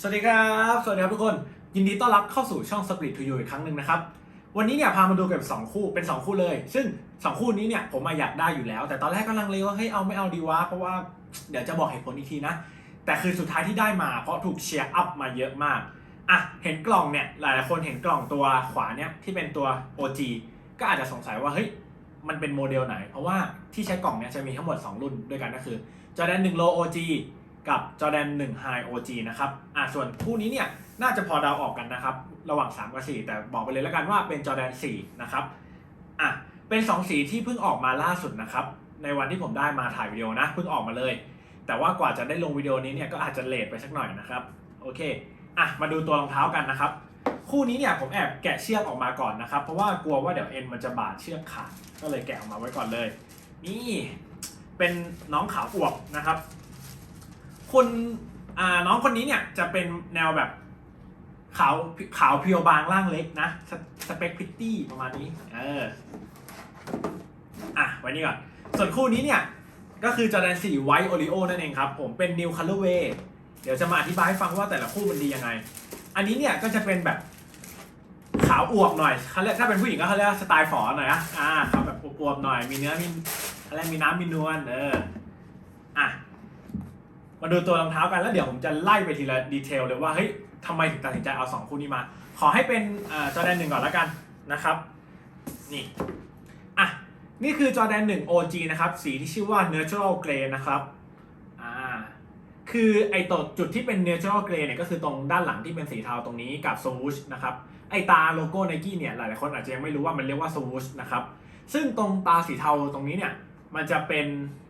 สวัสดีครับ สวัสดีครับทุกคน ยินดีต้อนรับเข้าสู่ช่อง Split to You อีกครั้งหนึ่งนะครับ วันนี้เนี่ยพามาดูกับ 2 คู่เป็น 2 คู่เลย ซึ่ง 2 คู่นี้เนี่ยผมมาอยากได้อยู่แล้ว แต่ตอนแรกก็ลังเลว่าเฮ้ยเอาไม่เอาดีวะ เพราะว่าเดี๋ยวจะบอกเหตุผลอีกทีนะ แต่คือสุดท้ายที่ได้มาเพราะถูกเชียร์อัพมาเยอะมาก อะ เห็นกล่องเนี่ยหลายๆคนเห็นกล่องตัวขวาเนี่ยที่เป็นตัว OG ก็อาจจะสงสัยว่าเฮ้ยมันเป็นโมเดลไหน เพราะว่าที่ใช้กล่องเนี่ยจะมีทั้งหมด 2 รุ่นด้วยกันก็คือ Jordan 1 Low OG กับ Jordan 1 High OG นะครับอะส่วนคู่นี้เนี่ยน่าจะพอเดาออกกันนะครับ ระหว่าง 3 กับ 4 แต่บอกไปเลยแล้วกันว่าเป็น Jordan 4นะครับอะเป็น 2 สีที่เพิ่งออกมาล่าสุดนะครับ ในวันที่ผมได้มาถ่ายวิดีโอนะเพิ่งออกมาเลย แต่ว่ากว่าจะได้ลงวิดีโอนี้เนี่ยก็อาจจะเลทไปสักหน่อยนะครับโอเคอะมาดูตัวรองเท้ากันนะครับ คู่นี้เนี่ยผมแอบแกะเชือกออกมาก่อนนะครับ เพราะว่ากลัวว่าเดี๋ยวเอ็นมันจะบาดเชือกขาดก็เลยแกะออกมาไว้ก่อนเลย นี่เป็นน้องขาวอวบนะครับ คุณอ่าน้องคนนี้เนี่ยจะเป็นแนวแบบขาวขาวเพียวบางร่างเล็กนะสสเปคพิตตี้ประมาณนี้ เออ อะ ไว้นี่ก่อน ส่วนคู่นี้เนี่ย ก็คือจอแดน4 White Oreo นั่นเองครับ ผมเป็น New Colorway เดี๋ยวจะมาอธิบายให้ฟังว่าแต่ละคู่มันดียังไง อันนี้เนี่ยก็จะเป็นแบบขาวอวบหน่อยเขาเรียกถ้าเป็นผู้หญิงก็เขาเรียกสไตล์ฝอหน่อยนะอ่าขาวแบบอวบๆหน่อย มีเนื้อมีอะไรมีน้ำมีนวล เออ อะ มาดูตัวรองเท้ากันแล้วเดี๋ยวผมจะไล่ไปทีละดีเทลเลยว่าเฮ้ยทำไมถึงตัดสินใจเอาสองคู่นี้มา ขอให้เป็นจอแดนหนึ่งก่อนแล้วกันนะครับนี่อะนี่คือจอแดน1 OG นะครับ สีที่ชื่อว่า Natural Grey นะครับอ่าคือไอตัวจุดที่เป็น Natural Grey เนี่ยก็คือตรงด้านหลังที่เป็นสีเทาตรงนี้กับ Swoosh นะครับไอตาโลโก้ Nike เนี่ยหลายๆคนอาจจะยังไม่รู้ว่ามันเรียกว่า Swoosh นะครับซึ่งตรงตาสีเทาตรงนี้เนี่ยมันจะเป็น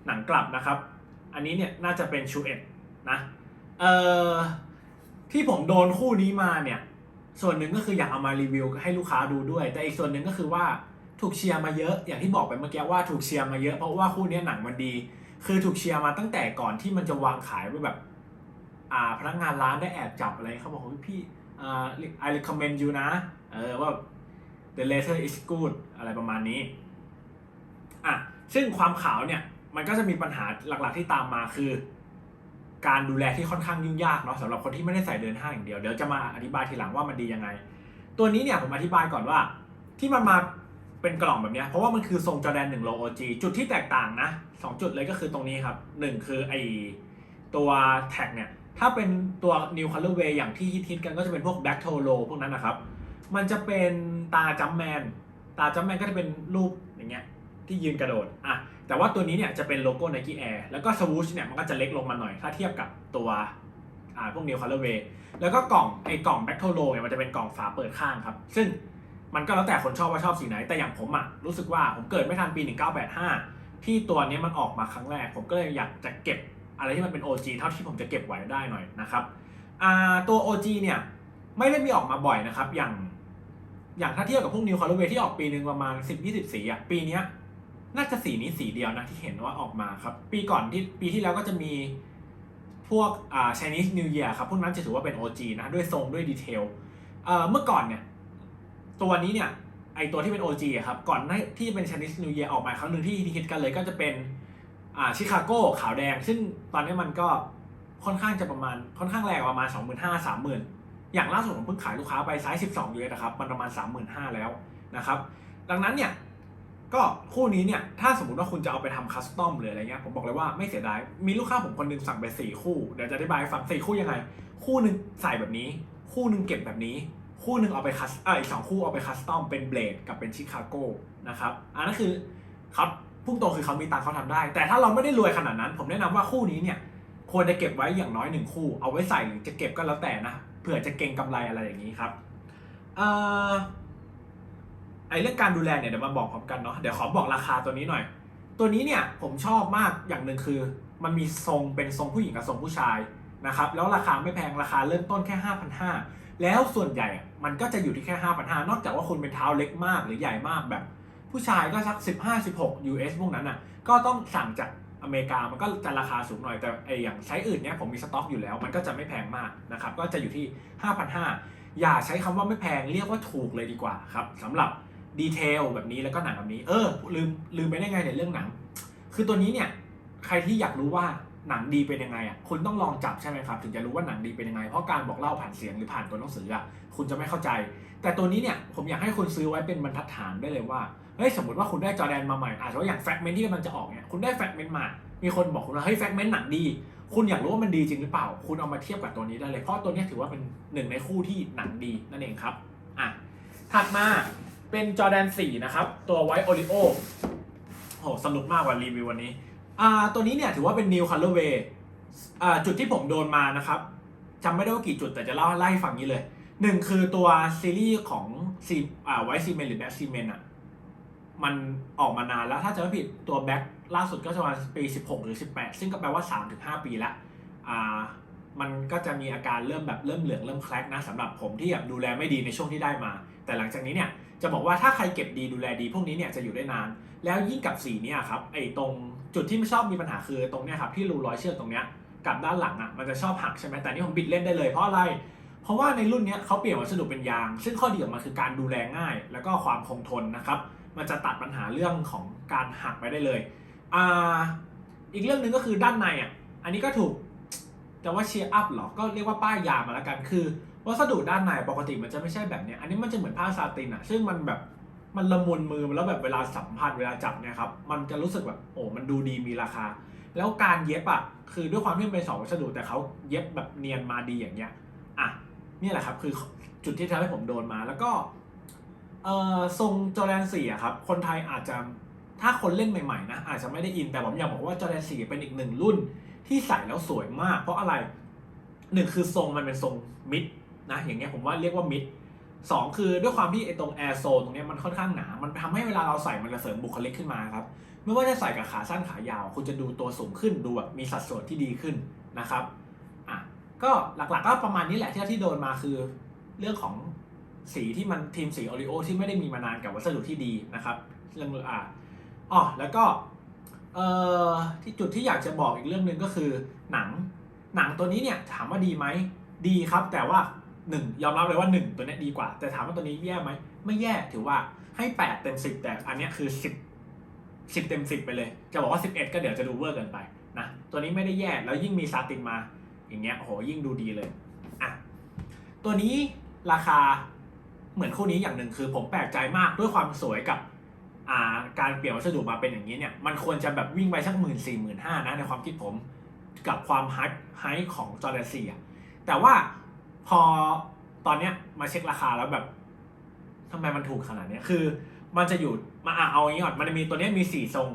หนังกลับนะครับ อันนี้เนี่ยน่าจะเป็นชูเอ็ดนะเอ่อที่ผมโดนคู่นี้มาเนี่ย ส่วนหนึ่งก็คืออยากเอามารีวิวให้ลูกค้าดูด้วย แต่อีกส่วนหนึ่งก็คือว่าถูกเชียร์มาเยอะอย่างที่บอกไปเมื่อกี้ว่าถูกเชียร์มาเยอะเพราะว่าคู่นี้หนังมันดี คือถูกเชียร์มาตั้งแต่ก่อนที่มันจะวางขายว่าแบบอ่าพนักงานร้านได้แอบจับอะไรเขาบอกว่าพี่อ่า I recommend you นะเออว่า the leather is good อะไรประมาณนี้อะซึ่งความขาวเนี่ย มันก็จะมีปัญหาหลักๆที่ตามมาคือ การดูแลที่ค่อนข้างยุ่งยากเนาะสำหรับคนที่ไม่ได้ใส่เดินห้างอย่างเดียวเดี๋ยวจะมาอธิบายทีหลังว่ามันดียังไง ตัวนี้เนี่ยผมอธิบายก่อนว่า ที่มันมาเป็นกล่องแบบเนี้ยเพราะว่ามันคือทรงจอแดนหนึ่งโลโอจีจุดที่แตกต่างนะสองจุดเลยก็คือตรงนี้ครับหนึ่งคือไอตัวแท็กเนี่ย ถ้าเป็นตัว New Colorway อย่างที่ฮิตๆกันก็จะเป็นพวก Black t o l o พวกนั้นนะครับ มันจะเป็นตาจัมแมน ตาจัมแมนก็จะเป็นรูปอย่างเงี้ยที่ยืนกระโดดอะ แต่ว่าตัวนี้เนี่ยจะเป็นโลโก้ Nike Air แล้วก็ swoosh เนี่ยมันก็จะเล็กลงมาหน่อย ถ้าเทียบกับตัวอ่าพวก New Colorway แล้วก็กล่องไอ้กล่อง Back to Low เนี่ยมันจะเป็นกล่องฝาเปิดข้างครับ ซึ่งมันก็แล้วแต่คนชอบว่าชอบสีไหน แต่อย่างผมอะรู้สึกว่าผมเกิดไม่ทันปี 1985 ที่ตัวนี้มันออกมาครั้งแรก ผมก็เลยอยากจะเก็บอะไรที่มันเป็น OG เท่าที่ผมจะเก็บไว้ได้หน่อยนะครับอ่าตัว OG เนี่ยไม่ได้มีออกมาบ่อยนะครับ อย่างอย่างถ้าเทียบกับพวก New Colorway ที่ออกปีหนึ่งประมาณ 10-20 สีอะปีเนี้ย น่าจะสีนี้สีเดียวนะที่เห็นว่าออกมาครับ ปีก่อนที่ปีที่แล้วก็จะมีพวกอ่า Chinese New Year ครับ พวกนั้นจะถือว่าเป็น OG นะ ด้วยทรงด้วยดีเทลเอ่อเมื่อก่อนเนี่ย ตัวนี้เนี่ย ไอตัวที่เป็น OG อะครับ ก่อนหน้าที่เป็น Chinese New Year ออกมาครั้งหนึ่งที่ฮิตกันเลยก็จะเป็นอ่าชิคาโกขาวแดง ซึ่งตอนนี้มันก็ค่อนข้างจะประมาณค่อนข้างแรงประมาณ 25,000 30,000อย่างล่าสุดผมเพิ่งขายลูกค้าไปไซส์ 12 US นะครับมันประมาณ 35,000 แล้วนะครับ ดังนั้นเนี่ย ก็คู่นี้เนี่ยถ้าสมมติว่าคุณจะเอาไปทำคัสตอมหรืออะไรเงี้ยผมบอกเลยว่าไม่เสียดาย มีลูกค้าผมคนหนึงสั่งไปสี่คู่ เดี๋ยวจะอธิบายให้ฟังสี่คู่ยังไง คู่หนึ่งใส่แบบนี้ คู่หนึ่งเก็บแบบนี้ คู่หนึ่งเอาไปคัสเอออีกสองคู่เอาไปคัสตอมเป็นเบลดกับเป็นชิคาโกนะครับอันนั้นคือเขาพุ่งตรงคือเขามีตังเขาทำได้ แต่ถ้าเราไม่ได้รวยขนาดนั้น ผมแนะนำว่าคู่นี้เนี่ยควรจะเก็บไว้อย่างน้อยหนึ่งคู่ เอาไว้ใส่หรือจะเก็บก็แล้วแต่นะเผื่อจะเก็งกำไรอะไรอย่างนี้ครับอ่อ ไอเรื่องการดูแลเนี่ยเดี๋ยวมาบอกพร้อมกันเนาะเดี๋ยวขอบอกราคาตัวนี้หน่อย ตัวนี้เนี่ยผมชอบมากอย่างหนึ่งคือ มันมีทรงเป็นทรงผู้หญิงกับทรงผู้ชายนะครับแล้วราคาไม่แพงราคาเริ่มต้นแค่5,500แล้วส่วนใหญ่มันก็จะอยู่ที่แค่5,500นอกจากว่าคุณเป็นเท้าเล็กมากหรือใหญ่มากแบบ ผู้ชายก็สัก 15-16 US พวกนั้นอะก็ต้องสั่งจากอเมริกามันก็จะราคาสูงหน่อยแต่ไออย่างไซส์อื่นเนี่ยผมมีสต็อกอยู่แล้ว มันก็จะไม่แพงมากนะครับก็จะอยู่ที่ 5,500อย่าใช้คำว่าไม่แพงเรียกว่าถูกเลยดีกว่าครับสำหรับ ดีเทลแบบนี้แล้วก็หนังแบบนี้ เออลืมลืมไปได้ไงในเรื่องหนัง คือตัวนี้เนี่ยใครที่อยากรู้ว่าหนังดีเป็นยังไงอะคุณต้องลองจับใช่ไหมครับ ถึงจะรู้ว่าหนังดีเป็นยังไง เพราะการบอกเล่าผ่านเสียงหรือผ่านตัวหนังสืออะคุณจะไม่เข้าใจ แต่ตัวนี้เนี่ยผมอยากให้คุณซื้อไว้เป็นบรรทัดฐานได้เลยว่าเฮ้ยสมมติว่าคุณได้จอแดนมาใหม่อาจจะว่าอย่างแฟกเมนต์ที่กำลังจะออกเนี่ยคุณได้แฟกเมนต์มา มีคนบอกคุณว่าเฮ้ยแฟกเมนต์หนังดี คุณอยากรู้ว่ามันดีจริงหรือเปล่า คุณเอามาเทียบกับตัวนี้ได้เลยเพราะตัวนี้ถือว่าเป็นหนึ่งในคู่ที่หนังดีนั่นเองครับอะถัดมา เป็นจอแดน4นะครับ ตัวไวโอริโอโหสนุกมากกว่ารีวิววันนี้ อ่า ตัวนี้เนี่ยถือว่าเป็น New Colorway อ่าจุดที่ผมโดนมานะครับจำไม่ได้ว่ากี่จุดแต่จะเล่าไล่ให้ฟังนี้เลยหนึ่งคือตัวซีรีส์ของซีอ่าไวซีเมนหรือแบ็กซีเมนอะมันออกมานานแล้วถ้าจะไม่ผิดตัวแบ็คล่าสุดก็จะประมาณปี 16 หรือ 18 ซึ่งก็แปลว่า 3-5 ปีละอ่ามันก็จะมีอาการเริ่มแบบเริ่มเหลืองเริ่มแคลกนะสำหรับผมที่แบบดูแลไม่ดีในช่วงที่ได้มา แต่หลังจากนี้เนี่ย จะบอกว่าถ้าใครเก็บดีดูแลดีพวกนี้เนี่ยจะอยู่ได้นาน แล้วยิ่งกับสีเนี่ยครับไอ้ตรงจุดที่ไม่ชอบมีปัญหาคือตรงเนี้ยครับที่รูร้อยเชือกตรงเนี้ยกับด้านหลังอะมันจะชอบหักใช่ไหมแต่นี่ผมบิดเล่นได้เลยเพราะอะไร เพราะว่าในรุ่นเนี้ยเขาเปลี่ยนวัสดุเป็นยาง ซึ่งข้อดีของมันคือการดูแลง่าย แล้วก็ความคงทนนะครับ มันจะตัดปัญหาเรื่องของการหักไปได้เลยอ่าอีกเรื่องหนึ่งก็คือด้านในอะอันนี้ก็ถูก จะว่าเชียร์อัพหรอ ก็เรียกว่าป้ายยามาแล้วกัน คือ วัสดุด้านในปกติมันจะไม่ใช่แบบเนี้ยอันนี้มันจะเหมือนผ้าซาตินอะซึ่งมันแบบมันละมุนมือแล้วแบบเวลาสัมผัสเวลาจับเนี่ยครับ มันจะรู้สึกแบบโอ้ มันดูดีมีราคา แล้วการเย็บอะคือด้วยความที่เป็นสองวัสดุแต่เขาเย็บแบบเนียนมาดีอย่างเงี้ย อะนี่แหละครับคือจุดที่ทำให้ผมโดนมา แล้วก็เอ่อทรงจอแดนสี่อะครับ คนไทยอาจจะ ถ้าคนเล่นใหม่ๆนะอาจจะไม่ได้อินแต่ผมอยากบอกว่าจอแดนสี่เป็นอีกหนึ่งรุ่นที่ใส่แล้วสวยมาก เพราะอะไรหนึ่งคือทรงมันเป็นทรงมิดนะอย่างเงี้ยผมว่าเรียกว่ามิดสองคือด้วยความที่ไอ้ตรงแอร์โซนตรงเนี้ยมันค่อนข้างหนา มันทำให้เวลาเราใส่มันจะเสริมบุคลิกขึ้นมาครับ ไม่ว่าจะใส่กับขาสั้นขายาว คุณจะดูตัวสูงขึ้นดูแบบมีสัดส่วนที่ดีขึ้นนะครับอะก็หลักๆก็ประมาณนี้แหละที่ที่โดนมาคือ เรื่องของสีที่มันทีมสีโอริโอที่ไม่ได้มีมานานกับวัสดุที่ดีนะครับเรื่องอ่า อ๋อแล้วก็เอ่อที่จุดที่อยากจะบอกอีกเรื่องหนึ่งก็คือหนังหนังตัวนี้เนี่ยถามว่าดีไหมดีครับ แต่ว่าหนึ่งยอมรับเลยว่าหนึ่งตัวนี้ดีกว่า แต่ถามว่าตัวนี้แย่ไหมไม่แย่ถือว่าให้แปดเต็มสิบแต่อันนี้คือสิบสิบเต็มสิบไปเลย จะบอกว่าสิบเอ็ดก็เดี๋ยวจะดูเวอร์เกินไปนะตัวนี้ไม่ได้แย่แล้วยิ่งมีซาตินมา อย่างเงี้ยโอ้โหยิ่งดูดีเลยอะตัวนี้ราคาเหมือนคู่นี้อย่างหนึ่งคือผมแปลกใจมากด้วยความสวยกับ การเปลี่ยนวัสดุมาเป็นอย่างนี้เนี่ยมันควรจะแบบวิ่งไปสักหมื่นสี่หมื่นห้านะในความคิดผมกับความไฮไฮของจอร์แดนซีอะแต่ว่าพอตอนเนี้ยมาเช็คราคาแล้วแบบทำไมมันถูกขนาดเนี้ยคือ มันจะอยู่มาเอาอย่างนี้ก่อนมันจะมีตัวเนี้ยมีสี่ทรง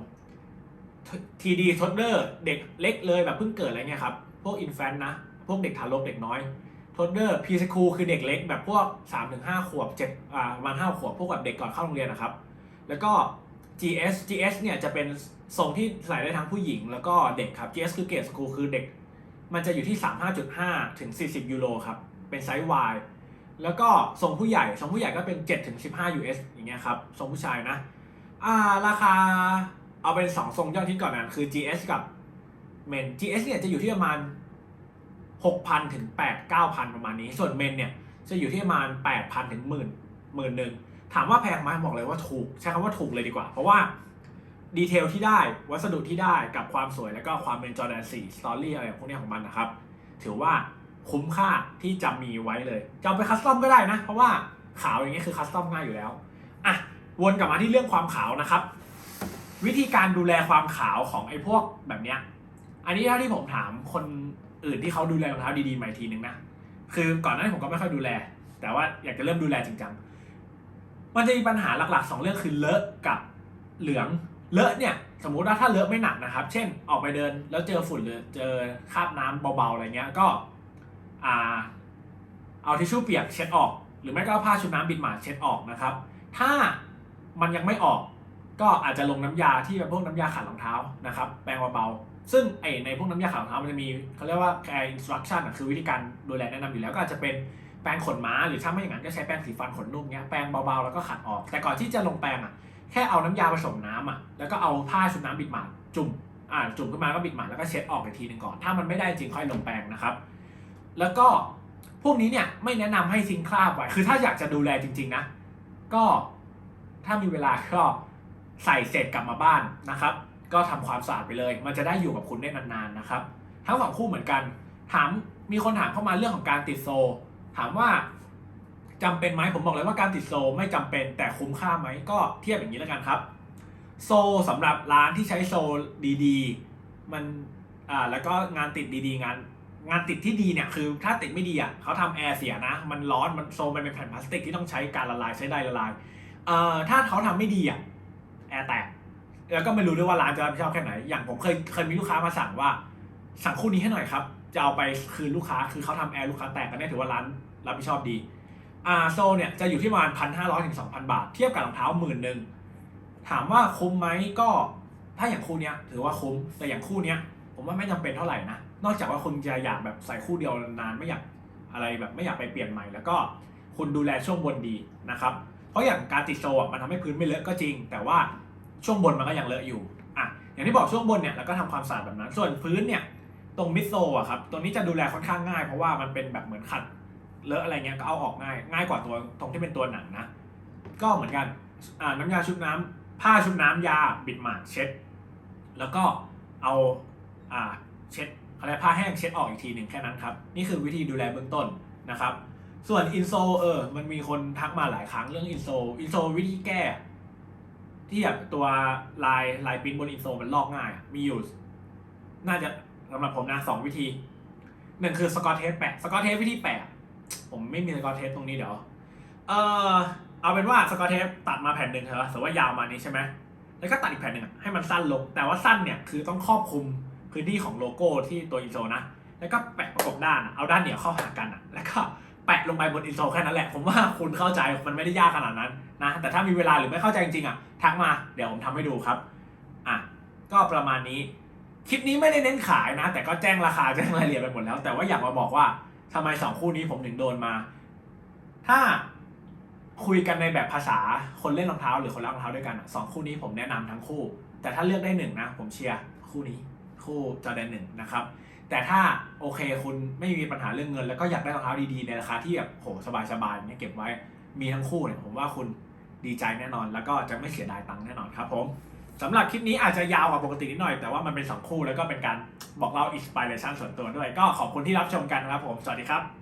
ทีดีทดเดอร์เด็กเล็กเลยแบบเพิ่งเกิดอะไรเงี้ยครับ พวกอินแฟนนะ พวกเด็กทารกเด็กน้อยโทดเดอร์พีสคูคือเด็กเล็กแบบพวก3-5ขวบ7อ่าประมาณ5ขวบพวกแบบเด็กก่อนเข้าโรงเรียนนะครับ แล้วก็ GS GS เนี่ยจะเป็นทรงที่ใส่ได้ทั้งผู้หญิง แล้วก็เด็กครับ GS คือเกรดสคูลคือเด็ก มันจะอยู่ที่ 35.5 ถึง 40 ยูโรครับ เป็นไซส์ Y แล้วก็ทรงผู้ใหญ่ทรงผู้ใหญ่ก็เป็น 7 ถึง 15 US อย่างเงี้ยครับทรงผู้ชายนะ อ่าราคาเอาเป็น 2 ทรงยอดที่ก่อนนะคือ GS กับเมน GS เนี่ยจะอยู่ที่ประมาณ 6,000 ถึง 8 9,000 ประมาณนี้ ส่วนเมนเนี่ยจะอยู่ที่ประมาณ 8,000 ถึงหมื่นหมื่นหนึ่ง ถามว่าแพงไหมบอกเลยว่าถูก ใช้คำว่าถูกเลยดีกว่า เพราะว่าดีเทลที่ได้วัสดุที่ได้กับความสวยแล้วก็ความเป็นจอแดน4สตอรี่อะไรพวกเนี้ยของมันนะครับ ถือว่าคุ้มค่าที่จะมีไว้เลยจะเอาไปคัสตอมก็ได้นะ เพราะว่าขาวอย่างเงี้ยคือคัสตอมง่ายอยู่แล้วอะวนกลับมาที่เรื่องความขาวนะครับ วิธีการดูแลความขาวของไอ้พวกแบบเนี้ยอันนี้เท่าที่ผมถามคนอื่นที่เขาดูแลรองเท้าดีๆใหม่ทีนึงนะคือก่อนหน้านี้ผมก็ไม่ค่อยดูแล แต่ว่าอยากจะเริ่มดูแลจริงจัง มันจะมีปัญหาหลักๆสองเรื่องคือเลอะกับเหลืองเลอะเนี่ยสมมุติว่าถ้าเลอะไม่หนักนะครับ เช่นออกไปเดินแล้วเจอฝุ่นหรือเจอคราบน้ำเบาๆอะไรเงี้ยก็อ่าเอาทิชชู่เปียกเช็ดออก หรือไม่ก็เอาผ้าชุบน้ำบิดหมาเช็ดออกนะครับ ถ้ามันยังไม่ออกก็อาจจะลงน้ำยาที่เป็นพวกน้ำยาขัดรองเท้านะครับแปรงเบาๆซึ่งไอในพวกน้ำยาขัดรองเท้ามันจะมีเขาเรียกว่า care instruction อะคือวิธีการดูแลแนะนำอยู่แล้วก็อาจจะเป็น แปรงขนม้าหรือถ้าไม่อย่างนั้นก็ใช้แปรงสีฟันขนนุ่มเงี้ยแปรงเบาๆแล้วก็ขัดออก แต่ก่อนที่จะลงแปรงอะแค่เอาน้ำยาผสมน้ำอะแล้วก็เอาผ้าชุบน้ำบิดหมาดจุ่มอ่าจุ่มขึ้นมาก็บิดหมาดแล้วก็เช็ดออกอีกทีหนึ่งก่อนถ้ามันไม่ได้จริงค่อยลงแปรงนะครับ แล้วก็พวกนี้เนี่ยไม่แนะนำให้ทิ้งคราบไว้คือถ้าอยากจะดูแลจริง ๆ นะ ก็ถ้ามีเวลาก็ใส่เสร็จกลับมาบ้านนะครับ ก็ทำความสะอาดไปเลย มันจะได้อยู่กับคุณได้นานๆนะครับ ทั้งสองคู่เหมือนกัน ถามมีคนถามเข้ามาเรื่องของการติดโซ ถามว่าจำเป็นไหมผมบอกเลยว่าการติดโซไม่จำเป็นแต่คุ้มค่าไหมก็เทียบอย่างนี้แล้วกันครับ โซสำหรับร้านที่ใช้โซดีๆ มันอ่าแล้วก็งานติดดีๆ งาน งานติดที่ดีเนี่ยคือถ้าติดไม่ดีอะเขาทำแอร์เสียนะ มันร้อนมันโซมันเป็นแผ่นพลาสติกที่ต้องใช้การละลายใช้ได้ละลายเอ่อถ้าเขาทำไม่ดีอะแอร์แตกแล้วก็ไม่รู้ด้วยว่าร้านจะรับผิดชอบแค่ไหน อย่างผมเคยเคยมีลูกค้ามาสั่งว่า สั่งคู่นี้ให้หน่อยครับ จะเอาไปคืนลูกค้า คือเขาทำแอร์ลูกค้าแตกกันเนี่ยถือว่าร้าน รับผิดชอบดีอาโซเนี่ยจะอยู่ที่ประมาณพันห้าร้อยถึงสองพันบาท เทียบกับรองเท้าหมื่นหนึ่งถามว่าคุ้มไหมก็ถ้าอย่างคู่เนี้ยถือว่าคุ้มแต่อย่างคู่เนี้ยผมว่าไม่จำเป็นเท่าไหร่นะ นอกจากว่าคุณจะอยากแบบใส่คู่เดียวนานไม่อยากอะไรแบบไม่อยากไปเปลี่ยนใหม่ แล้วก็คุณดูแลช่วงบนดีนะครับ เพราะอย่างการติดโซ่มันทำให้พื้นไม่เลอะก็จริง แต่ว่าช่วงบนมันก็ยังเลอะอยู่อะอย่างที่บอกช่วงบนเนี่ยเราก็ทำความสะอาดแบบนั้น ส่วนพื้นเนี่ยตรงมิดโซอะครับตรงนี้จะดูแลค่อนข้างง่ายเพราะว่ามันเป็นแบบเหมือนขัด เลอะอะไรเงี้ยก็เอาออกง่าย ง่ายกว่าตัวตรงที่เป็นตัวหนังนะ ก็เหมือนกันอ่าน้ำยาชุบน้ำผ้าชุบน้ำยาบิดหมาดเช็ด แล้วก็เอาอ่าเช็ดอะไรผ้าแห้งเช็ดออกอีกทีหนึ่งแค่นั้นครับ นี่คือวิธีดูแลเบื้องต้นนะครับ ส่วนอินโซเออมันมีคนทักมาหลายครั้งเรื่องอินโซอินโซวิธีแก้ ที่แบบตัวลายลายปิ้นบนอินโซมันลอกง่าย มีอยู่ น่าจะสำหรับผมนะสองวิธีหนึ่งคือสกอตเทปแปะสกอตเทปวิธีแปะ ผมไม่มีสกอตเทปตรงนี้เดี๋ยว เออเอาเป็นว่าสกอตเทปตัดมาแผ่นหนึ่งเถอะสมมติว่ายาวมานี้ใช่ไหมแล้วก็ตัดอีกแผ่นหนึ่งให้มันสั้นลง แต่ว่าสั้นเนี่ยคือต้องครอบคลุมพื้นที่ของโลโก้ที่ตัวอินโซนะ แล้วก็แปะประกบด้าน เอาด้านเหนียวเข้าหากันอะแล้วก็แปะลงไปบนอินโซแค่นั้นแหละ ผมว่าคุณเข้าใจมันไม่ได้ยากขนาดนั้นนะ แต่ถ้ามีเวลาหรือไม่เข้าใจจริงๆอะทักมาเดี๋ยวผมทำให้ดูครับ อะ ก็ประมาณนี้ คลิปนี้ไม่ได้เน้นขายนะ แต่ก็แจ้งราคาแจ้งรายละเอียดไปหมดแล้ว แต่ว่าอยากมาบอกว่า ทำไมสองคู่นี้ผมถึงโดนมา ถ้าคุยกันในแบบภาษาคนเล่นรองเท้าหรือคนรักรองเท้าด้วยกันสองคู่นี้ผมแนะนำทั้งคู่ แต่ถ้าเลือกได้หนึ่งนะ ผมเชียร์คู่นี้ คู่จอแดนหนึ่งนะครับ แต่ถ้าโอเคคุณไม่มีปัญหาเรื่องเงิน แล้วก็อยากได้รองเท้าดีๆ ในราคาที่แบบโหสบายๆเนี่ยเก็บไว้มีทั้งคู่เนี่ยผมว่าคุณดีใจแน่นอน แล้วก็จะไม่เสียดายตังค์แน่นอนครับผม สำหรับคลิปนี้อาจจะยาวกว่าปกตินิดหน่อย แต่ว่ามันเป็นสองคู่แล้วก็เป็นการบอกเล่าอินสปิเรชันส่วนตัวด้วย ก็ขอบคุณที่รับชมกันนะครับผม สวัสดีครับ